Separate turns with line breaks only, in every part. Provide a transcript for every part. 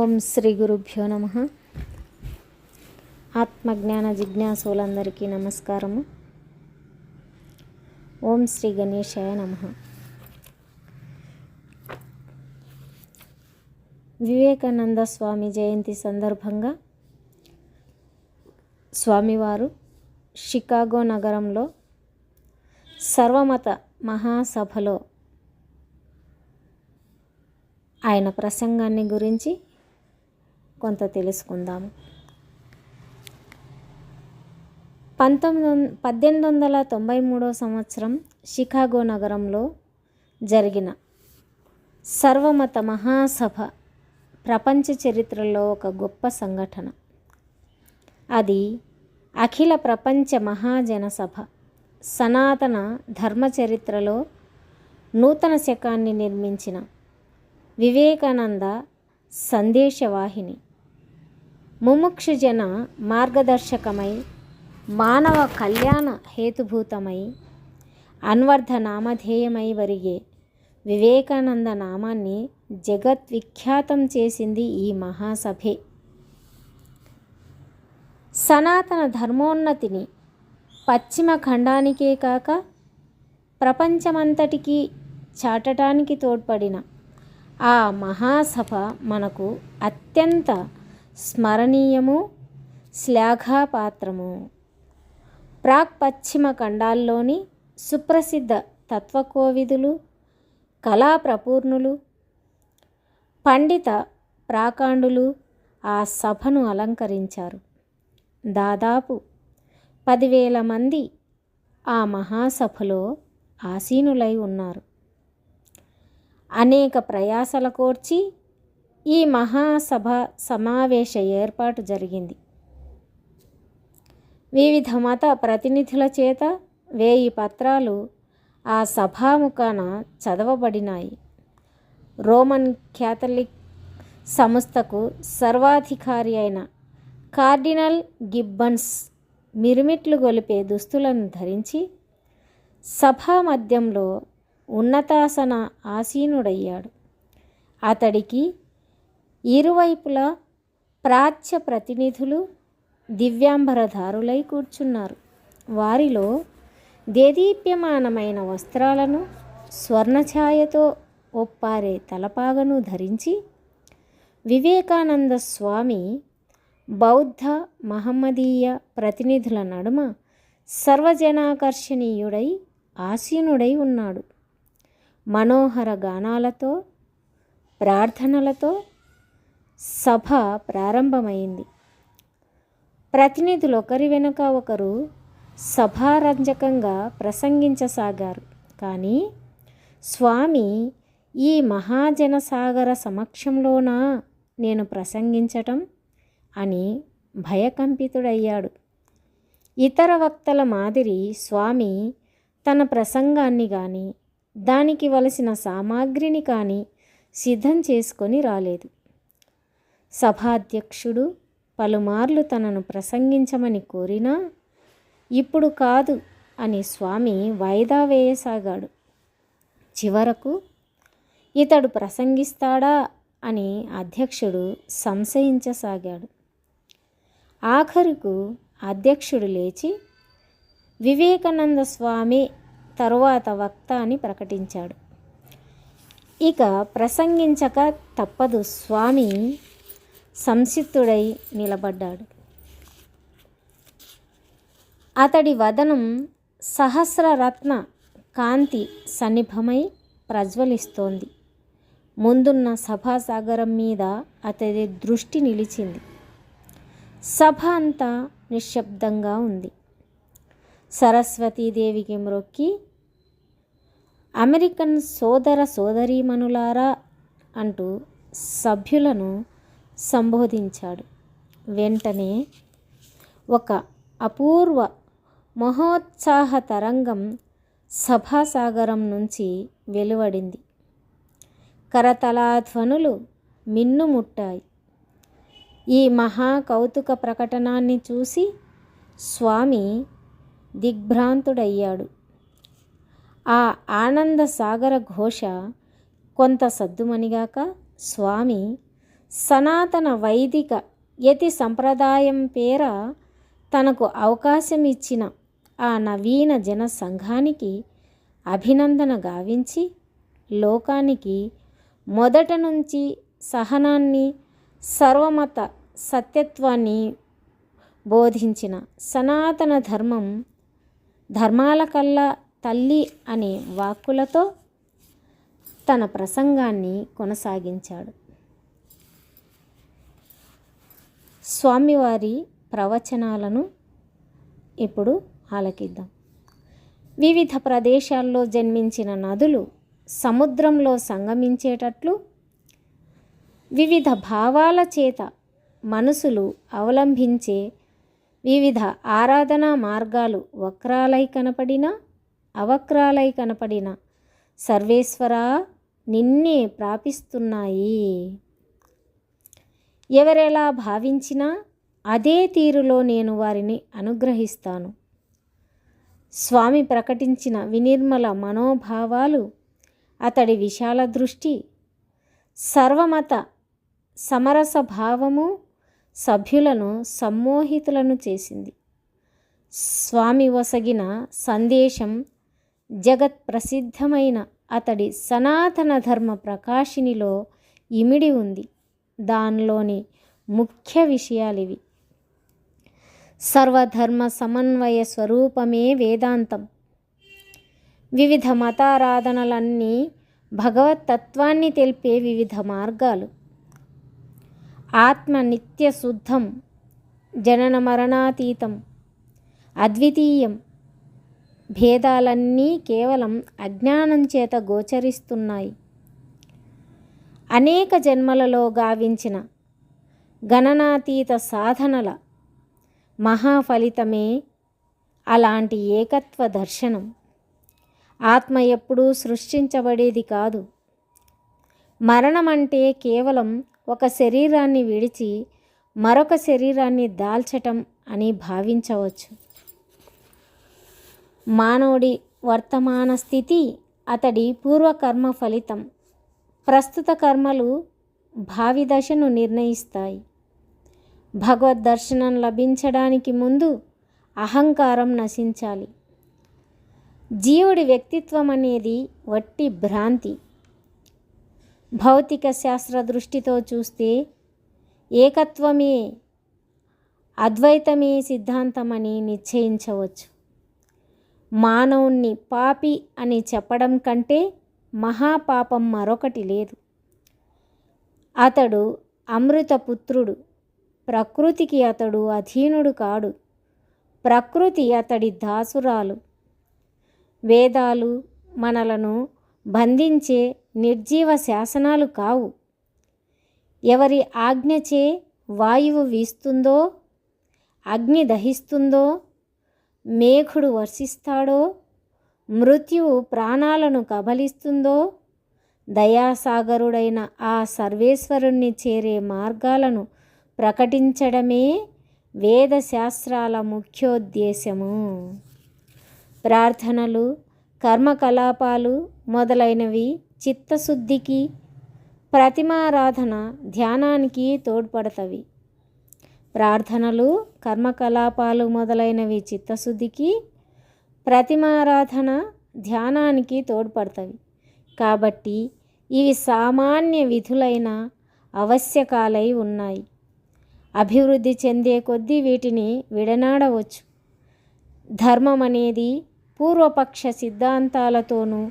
ఓం శ్రీ గురుభ్యో నమ. ఆత్మజ్ఞాన జిజ్ఞాసులందరికీ నమస్కారము. ఓం శ్రీ గణేశాయ నమ. వివేకానంద స్వామి జయంతి సందర్భంగా స్వామివారు షికాగో నగరంలో సర్వమత మహాసభలో ఆయన ప్రసంగాన్ని గురించి కొంత తెలుసుకుందాము. పంతొమ్మిది పద్దెనిమిది వందల తొంభై మూడో సంవత్సరం షికాగో నగరంలో జరిగిన సర్వమత మహాసభ ప్రపంచ చరిత్రలో ఒక గొప్ప సంఘటన. అది అఖిల ప్రపంచ మహాజనసభ సనాతన ధర్మ చరిత్రలో నూతన శకాన్ని నిర్మించిన వివేకానంద సందేశవాహిని. ముముక్షుజన మార్గదర్శకమై మానవ కళ్యాణ హేతుభూతమై అన్వర్ధ నామధేయమై వరిగే వివేకానంద నామాన్ని జగద్విఖ్యాతం చేసింది ఈ మహాసభే. సనాతన ధర్మోన్నతిని పశ్చిమ ఖండానికే కాక ప్రపంచమంతటికీ చాటటానికి తోడ్పడిన ఆ మహాసభ మనకు అత్యంత స్మరణీయము శ్లాఘాపాత్రము. ప్రాక్ పశ్చిమ ఖండాల్లోని సుప్రసిద్ధ తత్వకోవిదులు కళా ప్రపూర్ణులు పండిత ప్రాకాండులు ఆ సభను అలంకరించారు. దాదాపు పదివేల మంది ఆ మహాసభలో ఆసీనులై ఉన్నారు. అనేక ప్రయాసల కోర్చి ఈ మహాసభ సమావేశ ఏర్పాటు జరిగింది. వివిధ మత ప్రతినిధుల చేత వేయి పత్రాలు ఆ సభాముఖాన చదవబడినాయి. రోమన్ క్యాథలిక్ సంస్థకు సర్వాధికారి అయిన కార్డినల్ గిబ్బన్స్ మిరుమిట్లు గొలిపే దుస్తులను ధరించి సభా మధ్యంలో ఉన్నతాసన ఆసీనుడయ్యాడు. అతడికి ఇరువైపులా ప్రాచ్య ప్రతినిధులు దివ్యాంబరధారులై కూర్చున్నారు. వారిలో దేదీప్యమానమైన వస్త్రాలను స్వర్ణఛాయతో ఒప్పారే తలపాగను ధరించి వివేకానంద స్వామి బౌద్ధ మహమ్మదీయ ప్రతినిధుల నడుమ సర్వజనాకర్షణీయుడై ఆసీనుడై ఉన్నాడు. మనోహర గానాలతో ప్రార్థనలతో సభ ప్రారంభమైంది. ప్రతినిధులు ఒకరి వెనుక ఒకరు సభారంజకంగా ప్రసంగించసాగారు. కానీ స్వామి ఈ మహాజనసాగర సమక్షంలోనా నేను ప్రసంగించటం? అని భయకంపితుడయ్యాడు. ఇతర వక్తల మాదిరి స్వామి తన ప్రసంగాన్ని కానీ దానికి వలసిన సామాగ్రిని కానీ సిద్ధం చేసుకొని రాలేదు. సభాధ్యక్షుడు పలుమార్లు తనను ప్రసంగించమని కోరినా ఇప్పుడు కాదు అని స్వామి వాయిదా వేయసాగాడు. చివరకు ఇతడు ప్రసంగిస్తాడా అని అధ్యక్షుడు సంశయించసాగాడు. ఆఖరుకు అధ్యక్షుడు లేచి వివేకానంద స్వామి తరువాత వక్త అని ప్రకటించాడు. ఇక ప్రసంగించక తప్పదు స్వామి సంసిద్ధుడై నిలబడ్డాడు. అతడి వదనం సహస్రరత్న కాంతి సన్నిభమై ప్రజ్వలిస్తోంది. ముందున్న సభాసాగరం మీద అతడి దృష్టి నిలిచింది. సభ అంతా నిశ్శబ్దంగా ఉంది. సరస్వతీదేవికి మ్రొక్కి అమెరికన్ సోదర సోదరీమణులారా అంటూ సభ్యులను సంబోధించాడు. వెంటనే ఒక అపూర్వ మహోత్సాహ తరంగం సభాసాగరం నుంచి వెలువడింది. కరతలాధ్వనులు మిన్నుముట్టాయి ఈ మహా కౌతుక ప్రకటనాన్ని చూసి స్వామి దిగ్భ్రాంతుడయ్యాడు. ఆ ఆనంద సాగర ఘోష కొంత సద్దుమణిగాక స్వామి సనాతన వైదిక యతి సంప్రదాయం పేర తనకు అవకాశం ఇచ్చిన ఆ నవీన జన సంఘానికి అభినందన గావించి లోకానికి మొదట నుంచి సహనాన్ని సర్వమత సత్యత్వాన్ని బోధించిన సనాతన ధర్మం ధర్మాల కల్లా తల్లి అనే వాక్కులతో తన ప్రసంగాన్ని కొనసాగించాడు. స్వామివారి ప్రవచనాలను ఇప్పుడు ఆలకిద్దాం. వివిధ ప్రదేశాల్లో జన్మించిన నదులు సముద్రంలో సంగమించేటట్లు వివిధ భావాల చేత మనసులు అవలంబించే వివిధ ఆరాధనా మార్గాలు వక్రాలై కనపడినా అవక్రాలై కనపడిన సర్వేశ్వరా నిన్నే ప్రాపిస్తున్నాయి. ఎవరెలా భావించినా అదే తీరులో నేను వారిని అనుగ్రహిస్తాను. స్వామి ప్రకటించిన వినిర్మల మనోభావాలు అతడి విశాల దృష్టి సర్వమత సమరస భావము సభ్యులను సమ్మోహితులను చేసింది. స్వామి వసగిన సందేశం జగత్ ప్రసిద్ధమైన అతడి సనాతన ధర్మ ప్రకాశినిలో ఇమిడి ఉంది. దానిలోని ముఖ్య విషయాలు ఇవి సర్వధర్మ సమన్వయ స్వరూపమే వేదాంతం. వివిధ మతారాధనలన్నీ భగవతత్వాన్ని తెలిపే వివిధ మార్గాలు. ఆత్మ నిత్య శుద్ధం జనన మరణాతీతం అద్వితీయం. భేదాలన్నీ కేవలం అజ్ఞానం చేత గోచరిస్తున్నాయి. అనేక జన్మలలో గావించిన గణనాతీత సాధనల మహాఫలితమే అలాంటి ఏకత్వ దర్శనం. ఆత్మ ఎప్పుడూ సృష్టించబడేది కాదు. మరణం అంటే కేవలం ఒక శరీరాన్ని విడిచి మరొక శరీరాన్ని దాల్చటం అని భావించవచ్చు. మానవుడి వర్తమాన స్థితి అతడి పూర్వకర్మ ఫలితం. ప్రస్తుత కర్మలు భావి దశను నిర్ణయిస్తాయి. భగవద్ దర్శనం లభించడానికి ముందు అహంకారం నశించాలి. జీవుడి వ్యక్తిత్వం అనేది వట్టి భ్రాంతి. భౌతిక శాస్త్ర దృష్టితో చూస్తే ఏకత్వమే అద్వైతమే సిద్ధాంతమని నిశ్చయించవచ్చు. మానవుణ్ణి పాపి అని చెప్పడం కంటే మహాపాపం మరొకటి లేదు. అతడు అమృతపుత్రుడు. ప్రకృతికి అతడు అధీనుడు కాడు. ప్రకృతి అతడి దాసురాలు. వేదాలు మనలను బంధించే నిర్జీవ శాసనాలు కావు. ఎవరి ఆజ్ఞచే వాయువు వీస్తుందో అగ్ని దహిస్తుందో మేఘుడు వర్షిస్తాడో మృత్యువు ప్రాణాలను కబలిస్తుందో? దయాసాగరుడైన ఆ సర్వేశ్వరుణ్ణి చేరే మార్గాలను ప్రకటించడమే వేదశాస్త్రాల ముఖ్యోద్దేశము. ప్రార్థనలు కర్మకలాపాలు మొదలైనవి చిత్తశుద్ధికి ప్రతిమారాధన ధ్యానానికి తోడ్పడతవి. ప్రార్థనలు కర్మకలాపాలు మొదలైనవి చిత్తశుద్ధికి ప్రతిమారాధన ధ్యానానికి తోడ్పడతవి. కాబట్టి ఇవి సామాన్య విధులైన అవశ్యకాలై ఉన్నాయి. అభివృద్ధి చెందే కొద్దీ వీటిని విడనాడవచ్చు. ధర్మం అనేది పూర్వపక్ష సిద్ధాంతాలతోనూ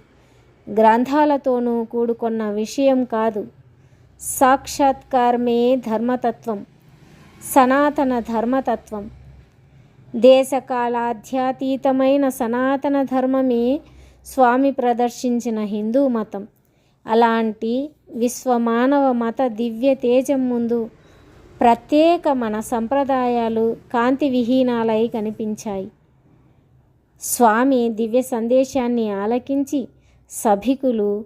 గ్రంథాలతోనూ కూడుకున్న విషయం కాదు. సాక్షాత్కారమే ధర్మతత్వం సనాతన ధర్మతత్వం. దేశకాలాధ్యాతీతమైన సనాతన ధర్మమే స్వామి ప్రదర్శించిన హిందూ మతం. అలాంటి విశ్వమానవ మత దివ్య తేజం ముందు ప్రత్యేక మన సంప్రదాయాలు కాంతి విహీనాలై కనిపించాయి. స్వామి దివ్య సందేశాన్ని ఆలకించి సభికులు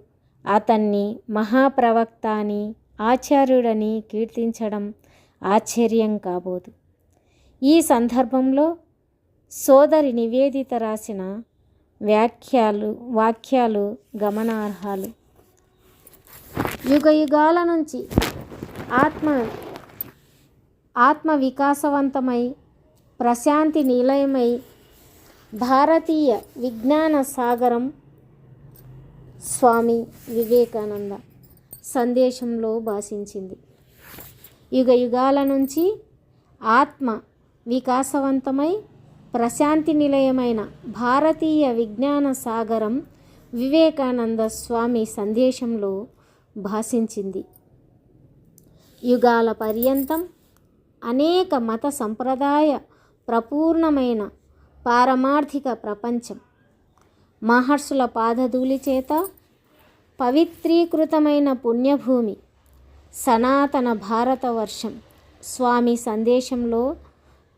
అతన్ని మహాప్రవక్త అని ఆచార్యుడని కీర్తించడం ఆశ్చర్యం కాబోదు. ఈ సందర్భంలో సోదరి నివేదిత రాసిన వ్యాఖ్యలు వాక్యాలు గమనార్హాలు. యుగ యుగాల నుంచి ఆత్మ ఆత్మ వికాసవంతమై ప్రశాంతి నిలయమై భారతీయ విజ్ఞాన సాగరం స్వామి వివేకానంద సందేశంలో భాషించింది. యుగ యుగాల నుంచి ఆత్మ వికాసవంతమై ప్రశాంతి నిలయమైన భారతీయ విజ్ఞాన సాగరం వివేకానంద స్వామి సందేశంలో భాషించింది. యుగాల పర్యంతం అనేక మత సంప్రదాయ ప్రపూర్ణమైన పారమార్థిక ప్రపంచం. మహర్షుల పాదధూళి చేత పవిత్రీకృతమైన పుణ్యభూమి సనాతన భారతవర్షం స్వామి సందేశంలో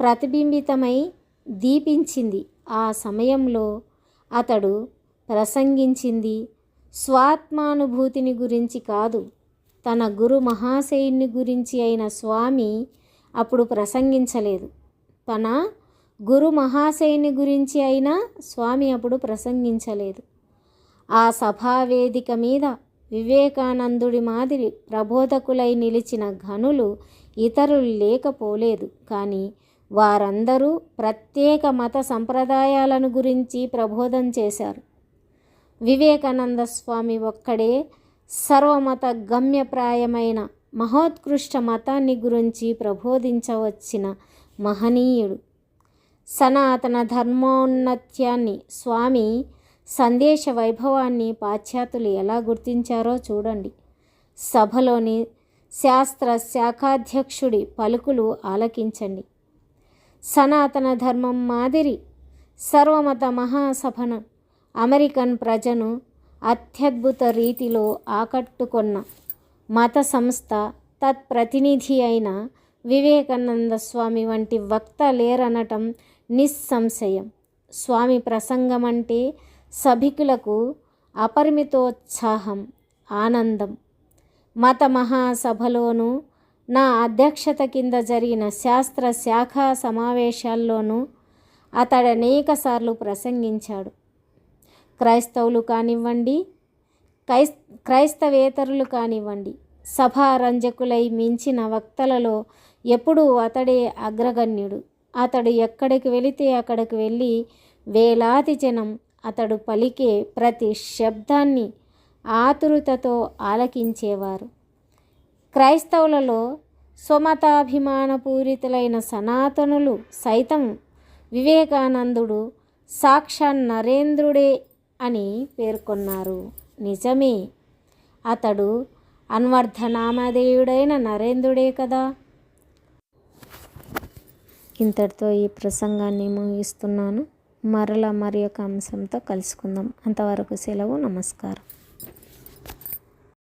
ప్రతిబింబితమై దీపించింది. ఆ సమయంలో అతడు ప్రసంగించింది స్వాత్మానుభూతిని గురించి కాదు తన గురు మహాశయుని గురించి అయిన స్వామి అప్పుడు ప్రసంగించలేదు. తన గురు మహాశయుని గురించి అయినా స్వామి అప్పుడు ప్రసంగించలేదు. ఆ సభావేదిక మీద వివేకానందుడి మాదిరి ప్రబోధకులై నిలిచిన ఘనులు ఇతరులు లేకపోలేదు. కానీ వారందరూ ప్రత్యేక మత సంప్రదాయాలను గురించి ప్రబోధం చేశారు. వివేకానంద స్వామి ఒక్కడే సర్వమత గమ్యప్రాయమైన మహోత్కృష్ట మతాన్ని గురించి ప్రబోధించవచ్చిన మహనీయుడు. సనాతన ధర్మోన్నత్యాన్ని స్వామి సందేశ వైభవాన్ని పాశ్చాత్యులు ఎలా గుర్తించారో చూడండి. సభలోని శాస్త్ర శాఖాధ్యక్షుడి పలుకులు ఆలకించండి. సనాతన ధర్మం మాదిరి సర్వమత మహాసభను అమెరికన్ ప్రజను అత్యద్భుత రీతిలో ఆకట్టుకున్న మత సంస్థ తత్ప్రతినిధి అయిన వివేకానంద స్వామి వంటి వక్త లేరనటం నిస్సంశయం. స్వామి ప్రసంగం అంటే సభికులకు అపరిమితోత్సాహం ఆనందం. మత మహాసభలోనూ నా అధ్యక్షత కింద జరిగిన శాస్త్ర శాఖ సమావేశాల్లోనూ అతడు అనేకసార్లు ప్రసంగించాడు. క్రైస్తవులు కానివ్వండి క్రైస్ క్రైస్తవేతరులు కానివ్వండి సభారంజకులై మించిన వక్తలలో ఎప్పుడూ అతడే అగ్రగణ్యుడు. అతడు ఎక్కడికి వెళితే అక్కడికి వెళ్ళి వేలాది జనం అతడు పలికే ప్రతి శబ్దాన్ని ఆతురుతతో ఆలకించేవారు. క్రైస్తవులలో స్వమతాభిమానపూరితులైన సనాతనులు సైతం వివేకానందుడు సాక్షా నరేంద్రుడే అని పేర్కొన్నారు. నిజమే. అతడు అన్వర్ధనామధేయుడైన నరేంద్రుడే కదా. ఇంతటితో ఈ ప్రసంగాన్ని ముగిస్తున్నాను. మరలా మరి ఒక అంశంతో కలుసుకుందాం. అంతవరకు సెలవు నమస్కారం.